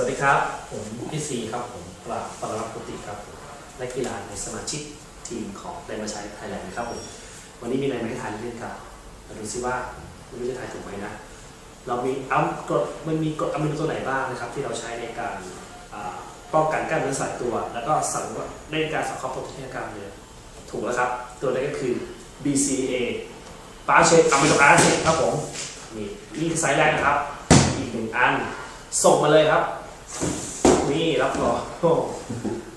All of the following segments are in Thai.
วัสดีครับ ผมพี่ซีครับ ผมปราบปรมัตถ์พุติครับผมนักกีฬาในสมาชิกทีมของไดมาใชัยไทยแลนด์ครับผมวันนี้มีอะไรมาให้ทายเล่นครับมาดูซิว่าไม่รู้จะทายถูกไหมนะ เรามีอัมกรดมันมีกรดอะมิโนตัวไหนบ้างนะครับ ที่เราใช้ในการป้องกันกล้ามเนื้อสายตัว แล้วก็สังในการสังเคราะห์โปรตีนกล้ามเนื้อถูกแล้วครับ ตัวนั้นก็คือ BCA ปาเชตอะมิโนอาซิดครับผมนี่นี่คือไซแรกนะครับ อีกหนึ่งอันส่งมาเลยครับ นี่รับรอง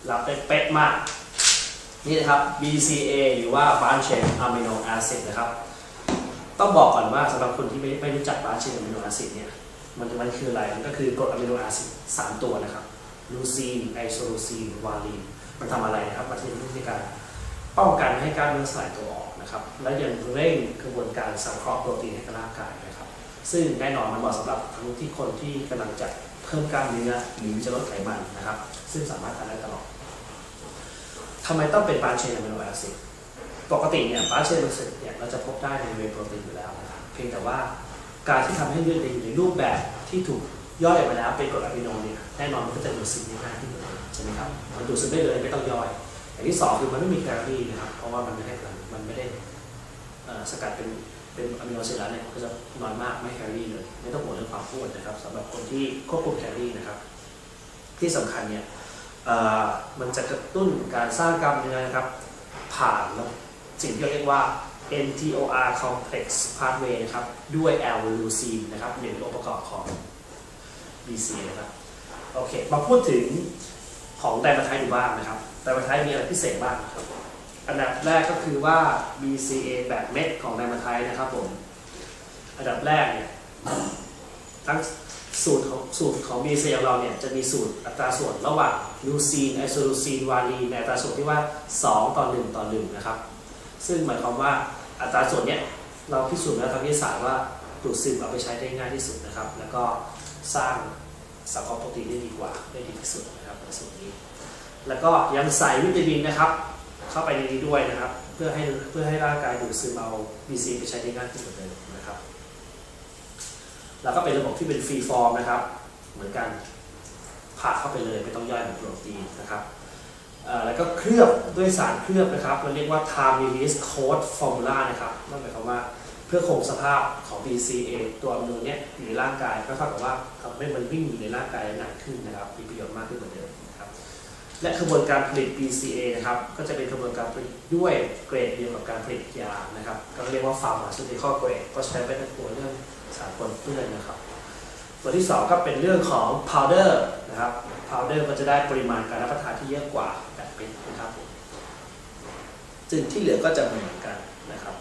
รับได้เป๊ะมาก นี่นะครับ BCA หรือว่า Branch Chain Amino Acid นะครับ ต้องบอกก่อนว่าสำหรับคนที่ไม่ไม่รู้จัก Branch Chain Amino Acid เนี่ย มันมันคืออะไร มันก็คือกรดอะมิโนแอซิด3ตัวนะครับ ลูซีน ไอโซลูซีน วาลีน มันทำอะไรนะครับมันเป็นวิธีการป้องกันให้กล้ามเนื้อสลายตัวออกนะครับ และยังเร่งกระบวนการสังเคราะห์โปรตีนให้กับร่างกายนะครับ ซึ่งแน่นอนมันเหมาะสำหรับทั้งที่คนที่กำลังจะ พิ่มกล้ามเนื้อหรือจะลดไขมันนะครับ ซึ่งสามารถทานได้ตลอดทำไมต้องเป็นปาเชนอะมิโนแอซิดปกติเนี่ยปาเชนอะมิโนแอซิดเนี่ยเราจะพบได้ในเวโปรตีนอยู่แล้วนะครับเพียงแต่ว่าการที่ทำให้เลือดอยู่ในรูปแบบที่ถูกย่อยออกมาแล้วเป็นกรดอะมิโนเนี่ยแน่นอนมันก็จะดูดซึมได้ง่ายขึ้นเลยใช่ไหมครับมันดูดซึมได้เลยไม่ต้องย่อยอย่างที่สองคือมันไม่มีแคลอรี่นะครับเพราะว่ามันไม่ได้มันไม่ได้สกัดเป็น เป็นอะมิโนแอซิล้วเนี่ยก็จะน้อยมากไม่แคลอรี่เลย ไม่ต้องห่วงเรื่องความอ้วนนะครับสำหรับคนที่ควบคุมแคลอรี่นะครับ ที่สำคัญเนี่ยมันจะกระตุ้นการสร้างกล้ามเนื้อนะครับ ผ่านสิ่งที่เราเรียกว่า NTOR complex pathway นะครับ ด้วย L leucine นะครับหนึ่งองค์ประกอบของ BC นะครับ โอเค มาพูดถึงของไดมาไทดูบ้างนะครับไดมาไทมีอะไรพิเศษบ้างครับ อันดับแรกก็คือว่า BCA แบบเม็ดของไดมาไทนะครับผม อันดับแรกเนี่ยทั้งสูตรของสูตรของ BCA ของเราเนี่ยจะมีสูตรอัตราส่วนระหว่างลูซีนไอโซลูซีนวาลีในอัตราส่วนที่ว่า 2 ต่อ 1 ต่อ 1 นะครับ ซึ่งหมายความว่าอัตราส่วนเนี่ยเราพิสูจน์แล้วทางวิทยาศาสตร์ว่าดูดซึมเอาไปใช้ได้ง่ายที่สุดนะครับ แล้วก็สร้างสังเคราะห์โปรตีนได้ดีกว่าได้ดีที่สุดนะครับในสูตรนี้ แล้วก็ยังใส่วิตามินนะครับ เข้าไปในนี้ด้วยนะครับ เพื่อให้เพื่อให้ร่างกายดูดซึมเอา BC ไปใช้ได้ง่ายขึ้นกว่าเดิมนะครับ แล้วก็เป็นระบบที่เป็นฟรีฟอร์มนะครับ เหมือนกันผ่าเข้าไปเลยไม่ต้องย่อยเหมือนโปรตีนนะครับแล้วก็เคลือบด้วยสารเคลือบนะครับเราเรียกว่า time release code formula นะครับนั่นหมายความว่าเพื่อคงสภาพของ BCA ตัวอะมิโนเนี้ยอยู่ในร่างกายก็เท่ากับว่าทำให้มันวิ่งอยู่ในร่างกายได้นานขึ้นนะครับมีประโยชน์มากขึ้นกว่าเดิมน และกระบวนการผลิต BCA นะครับ ก็จะเป็นกระบวนการผลิตด้วยเกรดเดียวกับการผลิตยานะครับ ก็เรียกว่า pharmaceutical grade ก็ใช้เป็นตัวเรื่องสารปนเปื้อนนะครับ ตัวที่ 2 ก็เป็นเรื่องของ powder นะครับ powder ก็จะได้ปริมาณการรับประทานที่เยอะกว่าแบบเป็นนะครับซึ่งที่เหลือก็จะเหมือนกันนะครับ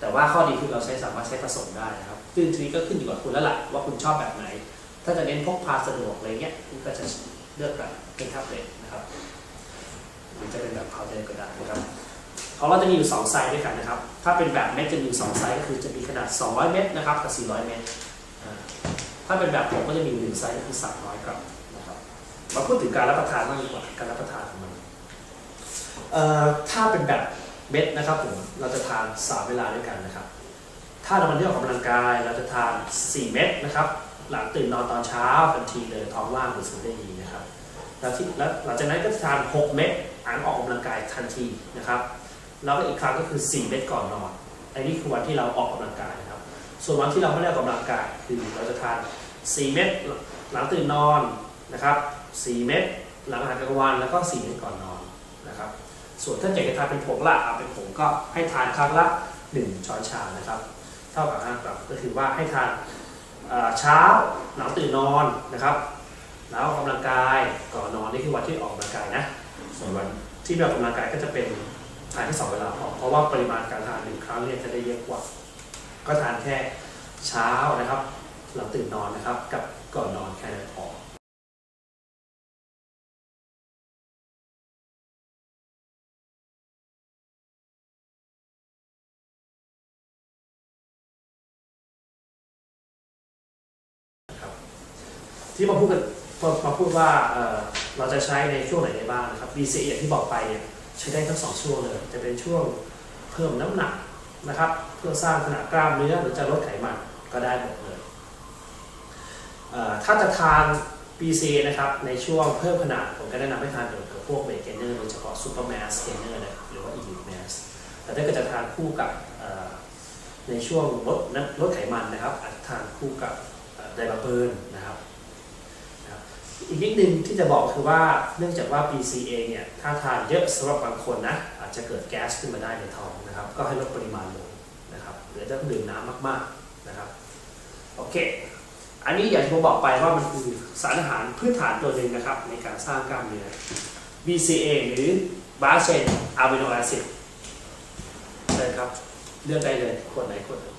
แต่ว่าข้อดีคือเราใช้สามารถใช้ผสมได้นะครับ ซึ่งทีนี้ก็ขึ้นอยู่กับคุณแล้วล่ะว่าคุณชอบแบบไหน ถ้าจะเน้นพกพาสะดวกอะไรเงี้ยคุณก็จะ เลือกแบบเป็นแท็บเล็ตนะครับหรือจะเป็นแบบพาวเดอร์ก็ได้นะครับของเราจะมีอยู่ 2 ไซส์ด้วยกันนะครับ ถ้าเป็นแบบเม็ดจะมีอยู่2ไซส์ก็คือจะมีขนาด 200 เมตรนะครับกับ 400 เมตรอ่าถ้าเป็นแบบผงก็จะมีอยู่หนึ่งไซส์ก็คือ 300 กรัมนะครับมาพูดถึงการรับประทานบ้างดีกว่าการรับประทานของมันถ้าเป็นแบบเม็ดนะครับผมเราจะทาน 3 เวลาด้วยกันนะครับ ถ้าเรามาเที่ยวออกกำลังกายเราจะทาน 4 เม็ดนะครับ หลังตื่นนอนตอนเช้าทันทีเลยท้องว่างดูดซึมได้ดีนะครับแล้วที่แล้วหลังจากนั้นก็จะทาน 6 เม็ดอ่านออกกำลังกายทันทีนะครับ แล้วก็อีกครั้งก็คือ 4 เม็ดก่อนนอนอันนี้คือวันที่เราออกกำลังกายนะครับ ส่วนวันที่เราไม่ได้ออกกำลังกายคือเราจะทาน 4 เม็ดหลังตื่นนอนนะครับ 4 เม็ดหลังอาหารกลางวันแล้วก็4เม็ดก่อนนอนนะครับ ส่วนถ้าอยากจะทานเป็นผงละเอาเป็นผงก็ให้ทานครั้งละ 1 ช้อนชานะครับ เท่ากับ5กรัมก็คือว่าให้ทาน เช้าหลังตื่นนอนนะครับแล้วออกกำลังกายก่อนนอนนี่คือวันที่ออกกำลังกายนะส่วนวันที่ไม่ออกกำลังกายก็จะเป็นทานที่สองเวลาพอเพราะว่าปริมาณการทานหนึ่งครั้งเนี่ยจะได้เยอะกว่า ก็ทานแค่เช้านะครับหลังตื่นนอนนะครับ กับก่อนนอนแค่นั้นพอ ที่มาพูดกันมาพูดว่าเราจะใช้ในช่วงไหนได้บ้างนะครับ BCA อย่างที่บอกไปเนี่ยใช้ได้ทั้งสองช่วงเลย จะเป็นช่วงเพิ่มน้ำหนักนะครับ เพื่อสร้างขนาดกล้ามเนื้อหรือจะลดไขมันก็ได้หมดเลยเถ้าจะทาน BCA นะครับในช่วงเพิ่มขนาดผมก็แนะนำให้ทานกับพวกเวเกนเนอร์โดยเฉพาะซูเปอร์แมสเกนเนอร์หรือว่าอีลิทแมสแต่ถ้าเกิดจะทานคู่กับในช่วงลดลดไขมันนะครับอาจจะทานคู่กับไดบาเบิร์นนะครับ อีกนิดนึงที่จะบอกคือว่าเนื่องจากว่า BCA เนี่ยถ้าทานเยอะสำหรับบางคนนะอาจจะเกิดแก๊สขึ้นมาได้ในท้องนะครับ ก็ให้ลดปริมาณลงนะครับหรือต้องดื่มน้ำมากๆนะครับโอเค อันนี้อย่างที่ผมบอกไปว่ามันคือสารอาหารพื้นฐานตัวหนึ่งนะครับ ในการสร้างกล้ามเนื้อ BCA หรือบาเชนอะมิโนแอซิดเลยครับ เลือกได้เลยขวดไหนขวดหนึ่ง